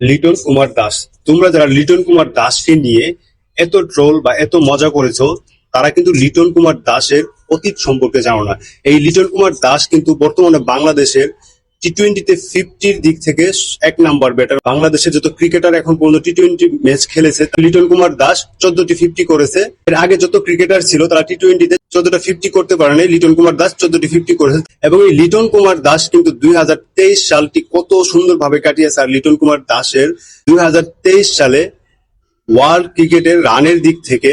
লিটন কুমার দাস। তোমরা যারা লিটন কুমার দাসকে নিয়ে এত ট্রোল বা এত মজা করেছ, তারা কিন্তু লিটন কুমার দাসের অতীত সম্পর্কে জানো না। এই লিটন কুমার দাস কিন্তু বর্তমানে বাংলাদেশের টি টোয়েন্টিতে ফিফটির দিক থেকে এক নাম্বার ব্যাটার বাংলাদেশের যত ক্রিকেটার এখন পর্যন্ত টি টোয়েন্টি ম্যাচ খেলেছে, লিটন কুমার দাস চোদ্দটি ফিফটি করেছে। এর আগে যত ক্রিকেটার ছিল, তারা টি টোয়েন্টিতে চোদ্দটা ফিফটি করতে পারেনি। লিটন কুমার দাস চোদ্দটি ফিফটি করেছে। এবং এই লিটন কুমার দাস কিন্তু দুই হাজার তেইশ সালটি কত সুন্দরভাবে কাটিয়েছে। আর লিটন কুমার দাসের দুই হাজার তেইশ সালে ওয়ার্ল্ড ক্রিকেটের রানের দিক থেকে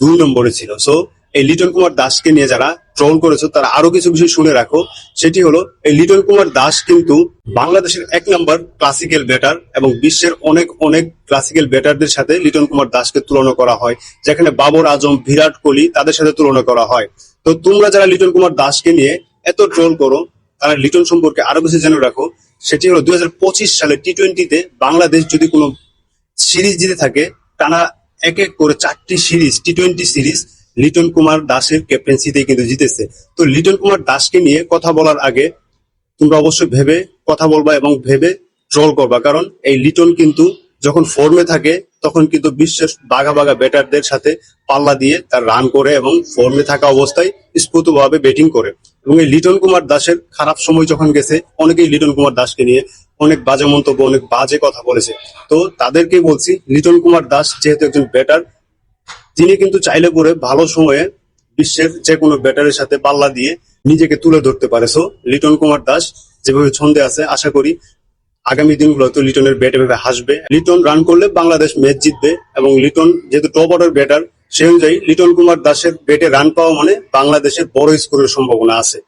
দুই নম্বরে ছিল। সো এই লিটন কুমার দাসকে নিয়ে যারা ট্রোল করেছ, তারা আরও কিছু বিষয় শুনে রাখো। সেটি হলো, এই লিটন কুমার দাস কিন্তু বাংলাদেশের এক নম্বর ক্লাসিক্যাল ব্যাটার এবং বিশ্বের অনেক অনেক ক্লাসিক্যাল ব্যাটারদের সাথে লিটন কুমার দাসকে তুলনা করা হয়, যেখানে বাবর আজম, বিরাট কোহলি তাদের সাথে তুলনা করা হয়। তো তোমরা যারা লিটন কুমার দাসকে নিয়ে এত ট্রোল করো, তারা লিটন সম্পর্কে আরও কিছু জেনে রাখো। সেটি হলো দুই হাজার পঁচিশ সালে টি টোয়েন্টিতে বাংলাদেশ যদি কোনো সিরিজ জিতে থাকে, টানা এক এক করে চারটি series T twenty series Liton Kumar দাসের ক্যাপ্টেন্সিতে কিন্তু জিতেছে। তো লিটন কুমার দাসকে নিয়ে কথা বলার আগে তোমরা অবশ্যই ভেবে কথা বলবা এবং ভেবে ট্রোল করবা। কারণ এই লিটন কিন্তু যখন ফর্মে থাকে, তখন কিন্তু বিশ্বের বাঘা বাঘা ব্যাটারদের সাথে পাল্লা দিয়ে তার রান করে এবং ফর্মে থাকা অবস্থায় স্ফুটভাবে ব্যাটিং করে। এবং এই লিটন কুমার দাসের খারাপ সময় যখন গেছে, অনেকেই লিটন কুমার দাসকে নিয়ে অনেক বাজে মন্তব্য, অনেক বাজে কথা বলেছে। তো তাদেরকে বলছি, লিটন কুমার দাস যেহেতু একজন ব্যাটার তিনি কিন্তু চাইলে পরে ভালো সময়ে বিশ্বের যে কোনো ব্যাটারের সাথে পাল্লা দিয়ে নিজেকে তুলে ধরতে পারে। সো লিটন কুমার দাস যেভাবে ছন্দে আছে, আশা করি আগামী দিনগুলোতে লিটনের ব্যাট এভাবে হাসবে। লিটন রান করলে বাংলাদেশ ম্যাচ জিতবে এবং লিটন যেহেতু টপ অর্ডার ব্যাটার সেই অনুযায়ী লিটন কুমার দাসের ব্যাটে রান পাওয়া মানে বাংলাদেশের বড় স্কোরের সম্ভাবনা আছে।